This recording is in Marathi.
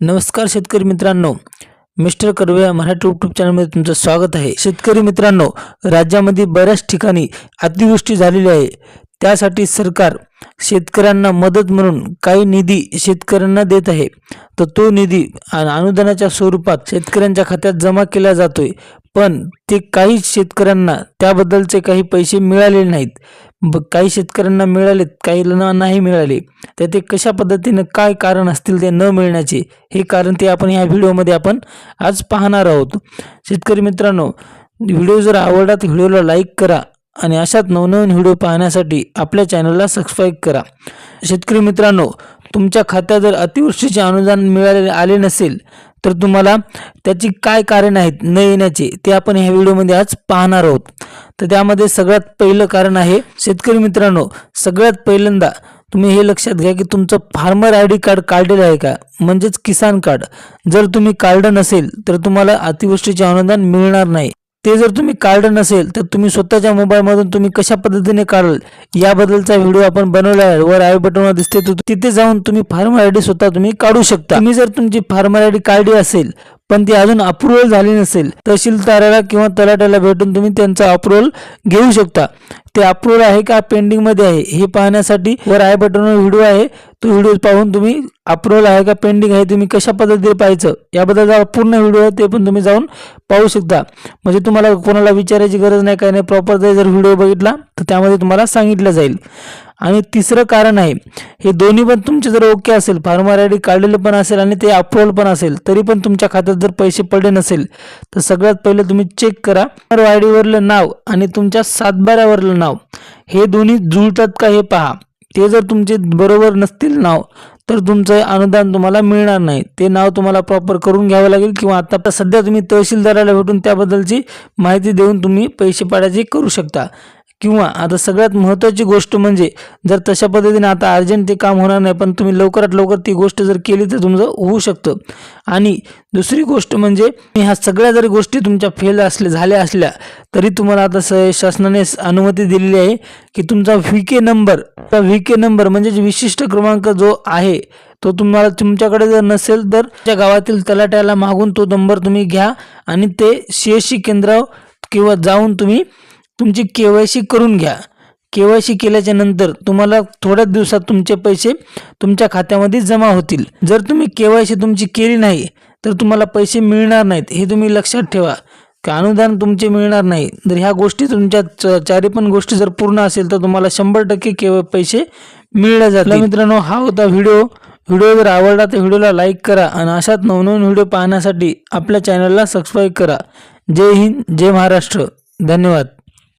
नमस्कार शेतकरी मित्रांनो. मिस्टर कर्वे या मराठी यूट्यूब चॅनलमध्ये तुमचं स्वागत आहे. शेतकरी मित्रांनो राज्यामध्ये बऱ्याच ठिकाणी अतिवृष्टी झालेली आहे. त्यासाठी सरकार शेतकऱ्यांना मदत म्हणून काही निधी शेतकऱ्यांना देत आहे. तर तो निधी अनुदानाच्या स्वरूपात शेतकऱ्यांच्या खात्यात जमा केला जातोय. पण ते काही शेतकऱ्यांना त्याबद्दलचे काही पैसे मिळालेले नाहीत. ब काही शेतकऱ्यांना मिळालेत काहींना नाही मिळाले तर ते कशा पद्धतीनं काय कारण असतील ते न मिळण्याचे हे कारण ते आपण ह्या व्हिडिओमध्ये आपण आज पाहणार आहोत. शेतकरी मित्रांनो व्हिडिओ जर आवडला तर व्हिडिओला लाईक करा आणि अशाच नवनवीन व्हिडिओ पाहण्यासाठी आपल्या चॅनलला सबस्क्राईब करा. शेतकरी मित्रांनो तुमच्या खात्यात जर अतिवृष्टीचे अनुदान मिळाले आले नसेल तर तुम्हाला त्याची काय कारण आहेत न येण्याचे ते आपण ह्या व्हिडिओमध्ये आज पाहणार आहोत. तर त्यामध्ये सगळ्यात पहिलं कारण आहे शेतकरी मित्रांनो सगळ्यात पहिल्यांदा तुम्ही हे लक्षात घ्या की तुमचं फार्मर आय डी कार्ड काढलेलं आहे का? म्हणजेच किसान कार्ड. जर तुम्ही कार्ड नसेल तर तुम्हाला अतिवृष्टीचे अनुदान मिळणार नाही. ते जर तुम्ही कार्ड नसेल तर तुम्ही स्वतःच्या मोबाईलमधून तुम्ही कशा पद्धतीने काढाल? याबद्दलचा व्हिडिओ आपण बनवला आहे. वर आय बटनवर दिसते तर तिथे जाऊन तुम्ही फार्मर आय डी स्वतः तुम्ही काढू शकता. तुम्ही जर तुमची फार्मर आय डी काढली असेल पण ती अजून अप्रुव्हल झाली नसेल. तहसीलदाराला किंवा तलाट्याला भेटून तुम्ही त्यांचा अप्रुव्हल घेऊ शकता. ते अप्रुव्हल आहे का पेंडिंगमध्ये आहे हे पाहण्यासाठी वर आय बटनवर व्हिडिओ आहे. तो व्हिडिओ पाहून तुम्ही अप्रुव्हल आहे का पेंडिंग आहे तुम्ही कशा पद्धतीने पाहायचं याबद्दल पूर्ण व्हिडिओ आहे ते पण तुम्ही जाऊन पाहू शकता. म्हणजे तुम्हाला कोणाला विचारायची गरज नाही काय नाही प्रॉपर जर व्हिडिओ बघितला तर त्यामध्ये तुम्हाला सांगितलं जाईल. आणि तिसरं कारण आहे हे दोन्ही पण तुमचे जर ओके असेल फार्मर आय डी काढलेलं पण असेल आणि ते अप्रुव्हल पण असेल तरी पण तुमच्या खात्यात जर पैसे पडले नसेल तर सगळ्यात पहिले तुम्ही चेक करा. आय डीवरलं नाव आणि तुमच्या सातबाऱ्यावरलं नाव. हे दोन्ही जुळतात का हे पहा. ते जर तुमचे बरोबर नसतील नाव तर तुमचं अनुदान तुम्हाला मिळणार नाही. ते नाव तुम्हाला प्रॉपर करून घ्यावं लागेल किंवा आता सध्या तुम्ही तहसीलदाराला भेटून त्याबद्दलची माहिती देऊन तुम्ही पैसे पाडायचे करू शकता. किंवा आता सगळ्यात महत्त्वाची गोष्ट म्हणजे जर तशा पद्धतीने आता अर्जंट ते काम होणार नाही पण तुम्ही लवकरात लवकर ती गोष्ट जर केली तर तुमचं होऊ शकतं. आणि दुसरी गोष्ट म्हणजे ह्या सगळ्या जरी गोष्टी तुमच्या फेल असल्या झाल्या असल्या तरी तुम्हाला आता स शासनाने अनुमती दिलेली आहे की तुमचा V K number V K number म्हणजे विशिष्ट क्रमांक जो आहे तो तुम्हाला तुमच्याकडे जर नसेल तर त्या गावातील तलाट्याला मागून तो नंबर तुम्ही घ्या आणि ते सीएससी केंद्रावर किंवा जाऊन तुम्ही तुमची के वाय सी करून घ्या. के वाय सी केल्याच्यानंतर तुम्हाला थोड्याच दिवसात तुमचे पैसे तुमच्या खात्यामध्ये जमा होतील. जर तुम्ही के वाय सी तुमची केली नाही तर तुम्हाला पैसे मिळणार नाहीत. हे तुम्ही लक्षात ठेवा. की अनुदान तुमचे मिळणार नाही? जर ह्या गोष्टी तुमच्या च- चारी पण गोष्टी जर पूर्ण असेल तर तुम्हाला शंभर टक्के केवळ पैसे मिळले जातील. मित्रांनो हा होता व्हिडिओ. व्हिडिओ जर आवडला तर व्हिडिओला लाईक करा आणि अशाच नवनवीन व्हिडिओ पाहण्यासाठी आपल्या चॅनलला सबस्क्राईब करा. जय हिंद जय महाराष्ट्र. धन्यवाद.